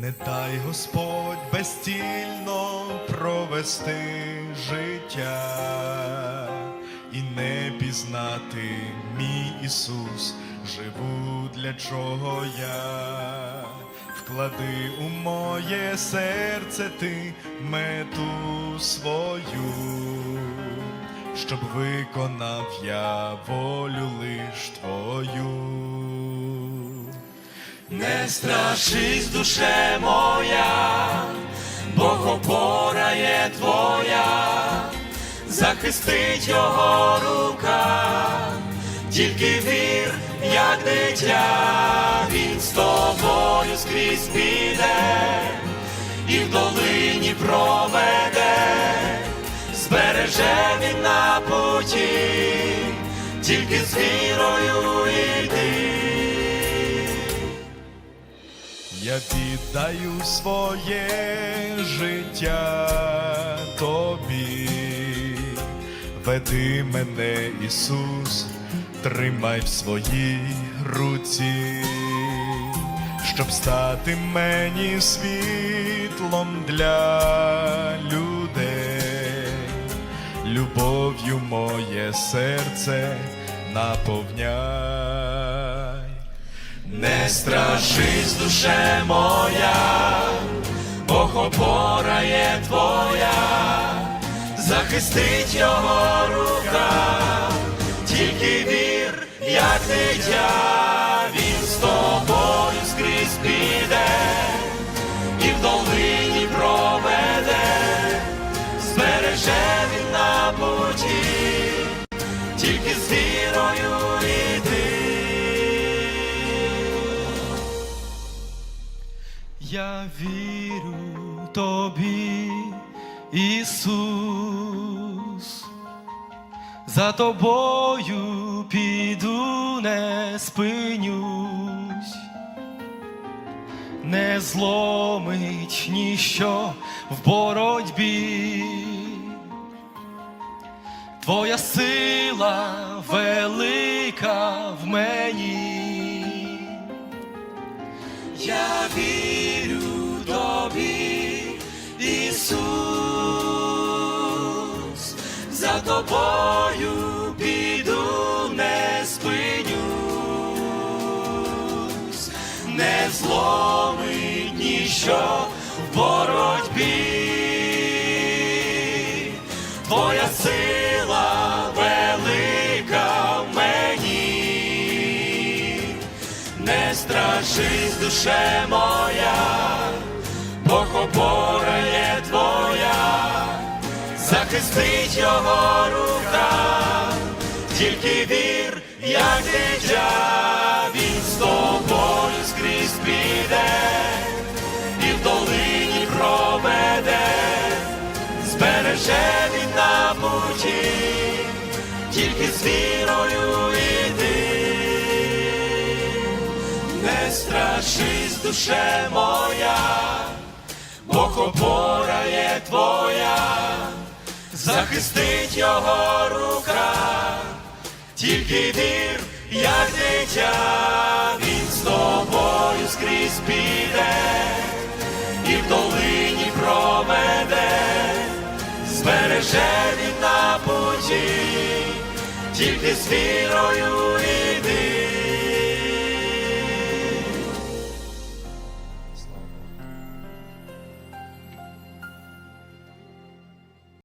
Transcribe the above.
Не дай Господь безцільно провести життя і не пізнати мій Ісус, живу для чого я. Вклади у моє серце ти мету свою, щоб виконав я волю лиш твою. Не страшись, душе моя, Бог опора є твоя, захистить його рука, тільки вір, як дитя, він з тобою скрізь піде, і в долині проведе, збереже він на путі, тільки з вірою йди. Я віддаю своє життя тобі, веди мене, Ісус, тримай в своїй руці, щоб стати мені світлом для людей, любов'ю моє серце наповняй. Не страшись, душе моя, Бог опора є твоя, захистить його рука, тільки вір, як дитя, він з тобою Я вірю тобі, Ісус, за тобою піду, не спинюсь, не зломить ніщо в боротьбі. Твоя сила велика в мені. Я вірю за тобою піду, не спинюсь, не зломить ніщо в боротьбі. Твоя сила велика в мені. Не страшись, душе моя, захистить його рука, тільки вір, як дитя, він з тобою скрізь піде, і в долині проведе, збереже він на путі, тільки з вірою йди. Не страшись, душе моя, Бог опора є твоя, захистить його рука, тільки вір, як дитя, він з тобою скрізь піде, і в долині проведе, збереже він на путі, тільки з вірою